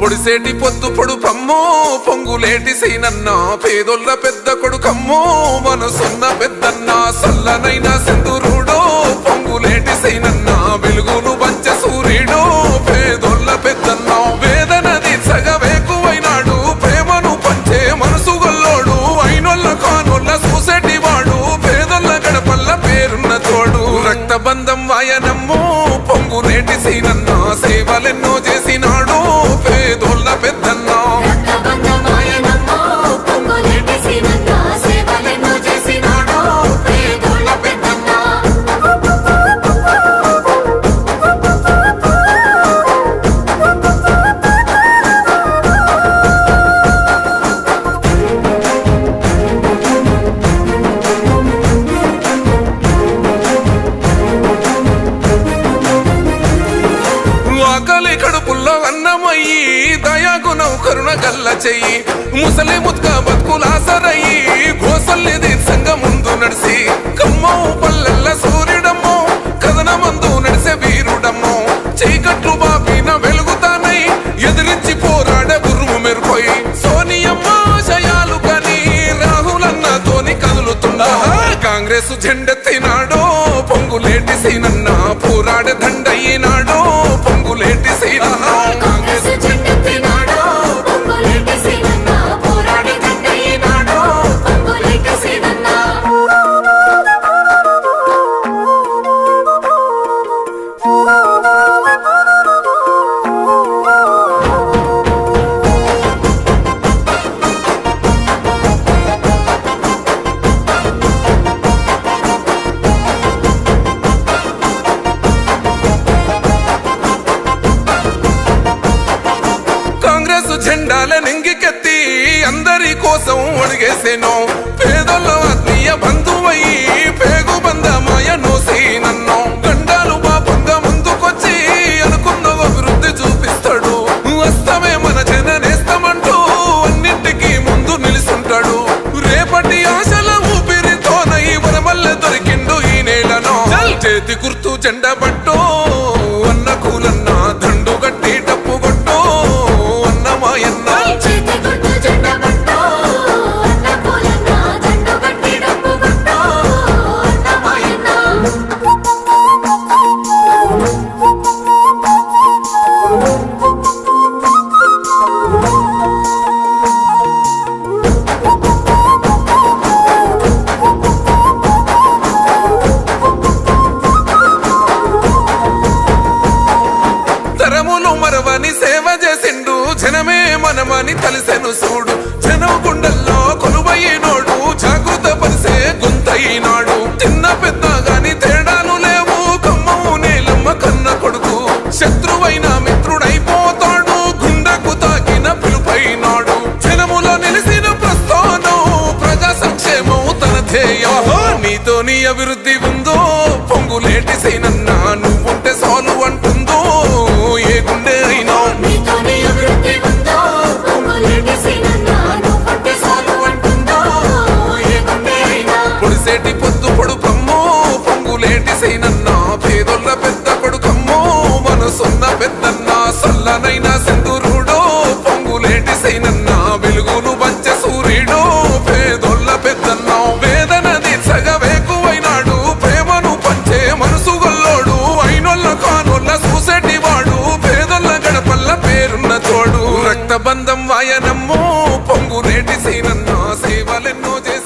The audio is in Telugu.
పొడిసేటి పొద్దు పొడుపమ్మో పొంగులేటి సీనన్న పేదొల్ల పెద్ద కొడుకమ్ము మనసున్న పెద్దన్న సల్లనైన సింధురుడు. దయాగుణం కరుణ గల్ల చెయ్యి. ముసలి ముత్క బతుకులాసరయ్యి కోసల్లి దీర్ఘంగ ముందు నడిసి. కమ్మో పల్లెల్ల సూర్యుడమ్మో కథన మందు నడిసే వీరుడమ్మో. చీకట్లు బాపిన వెలుగుతానై ఎదిరించి పోరాడే గురువు మెరుపోయి సోనియమ్మ శయాలు కని రాహులన్న తోని కదులుతుందా కాంగ్రెస్ జెండెత్తినాడో పొంగులేటి సీనన్న పోరాడే దండ. జెండాల నెంగికెత్తి అందరి కోసం అడిగేసేను పేదల ఆత్మీయ బంధువయ్యి పేగు బంధమాయ నోసి నన్ను గండాలు పాపంగా ముందుకొచ్చి అనుకున్న అభివృద్ధి చూపిస్తాడు. వస్తమే మన జననేస్తమంటూ అన్నింటికి ముందు నిలుసుంటాడు. రేపటి ఆశల ఊపిరితోనై వరమల్లె దొరికిండు ఈ నేలను. చేతి గుర్తు జెండా పట్టు మనమని తలిసెను చూడు జనం గుండెల్లో కొలువైనోడు జాగృత పరిసే గుంతయినాడు. చిన్న పెద్ద గాని తేడాలు లేవు. కమ్మము నేలమ్మ కన్న కొడుకు. శత్రువైన మిత్రుడైపోతాడు. గుండకు తాకిన పిలుపైనాడు. జనములో నిలిసిన ప్రస్థానం ప్రజా సంక్షేమం తన ధ్యేయం. నీతో నీ అభివృద్ధి ఉందో పొంగులేటి సైన సల్లనైన సింధురుడో పొంగులేటి సైనన్న వెలుగును పంచ సూర్యుడో పేదొల్ల పెద్దన్నో వేదన తీర్చగవేకువైనాడు ప్రేమను పంచే మనసు గొల్లోడు అయినొల్ల కానొల్ల చూసేటి వాడు పేదొల్ల గడపల్ల పేరున్న చోడు రక్తబంధం వాయనమ్మో పొంగులేటి సీనన్న సేవలెన్నో చేసి